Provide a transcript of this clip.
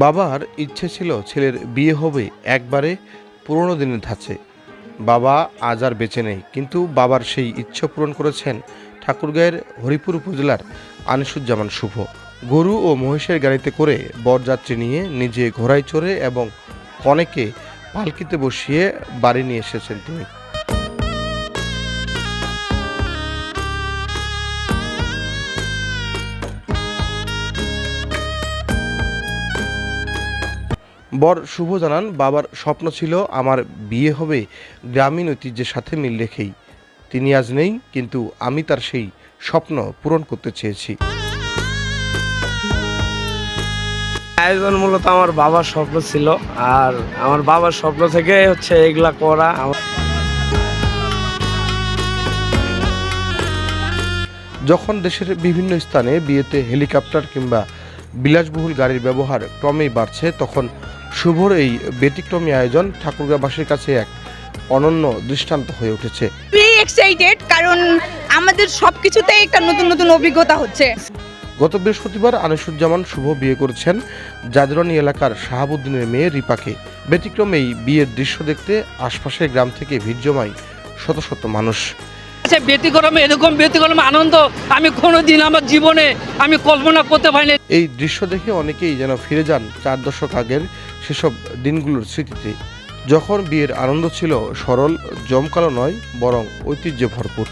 বাবার ইচ্ছে ছিল ছেলের বিয়ে হবে একবারে পুরনো দিনের ধাঁচে। বাবা আজ আর বেঁচে নেই, কিন্তু বাবার সেই ইচ্ছে পূরণ করেছেন ঠাকুরগাঁয়ের হরিপুর উপজেলার আনিসুজ্জামান শুভ। গরু ও মহিষের গাড়িতে করে বরযাত্রী নিয়ে নিজে ঘোড়ায় চড়ে এবং কনেকে পালকিতে বসিয়ে বাড়ি নিয়ে এসেছেন তিনি। বর শুভ জানান বাবার স্বপ্ন ছিল আমার বিয়ে হবে গ্রামীণ ঐতিহ্যের সাথে মিল রেখেই। তিনি আজ নেই কিন্তু আমি তার সেই স্বপ্ন পূরণ করতে চেয়েছি। আয়োজন মূলত আমার বাবার স্বপ্ন ছিল আর আমার বাবার স্বপ্ন থেকে হচ্ছে এগুলা করা আমার- যখন দেশের বিভিন্ন স্থানে বিয়েতে হেলিকপ্টার কিংবা বিলাসবহুল গাড়ির ব্যবহার ক্রমেই বাড়ছে তখন শুভর এই ব্যতিক্রমী আয়োজন ঠাকুরগাঁবাসীর কাছে এক অনন্য দৃষ্টান্ত হয়ে উঠেছে। এক্সাইটেড কারণ আমাদের সব কিছুতে একটা নতুন নতুন অভিজ্ঞতা হচ্ছে। গত বৃহস্পতিবার আনিসুজ্জামান শুভ বিয়ে করেছেন জাদরানি এলাকার শাহাবুদ্দিনের মেয়ে রিপাকে। ব্যতিক্রম এই বিয়ের দৃশ্য দেখতে আশপাশের গ্রাম থেকে ভিড় জমায় শত শত মানুষ। আচ্ছা ব্যতিক্রমে, এরকম ব্যতিক্রম আনন্দ আমি কোনোদিন আমার জীবনে আমি কল্পনা করতে পারিনি। এই দৃশ্য দেখে অনেকেই যেন ফিরে যান চার দশক আগের সেসব দিনগুলোর স্মৃতিতে। যখন বিয়ের আনন্দ ছিল সরল, জমকালো নয়, বরং ঐতিহ্য ভরপুর।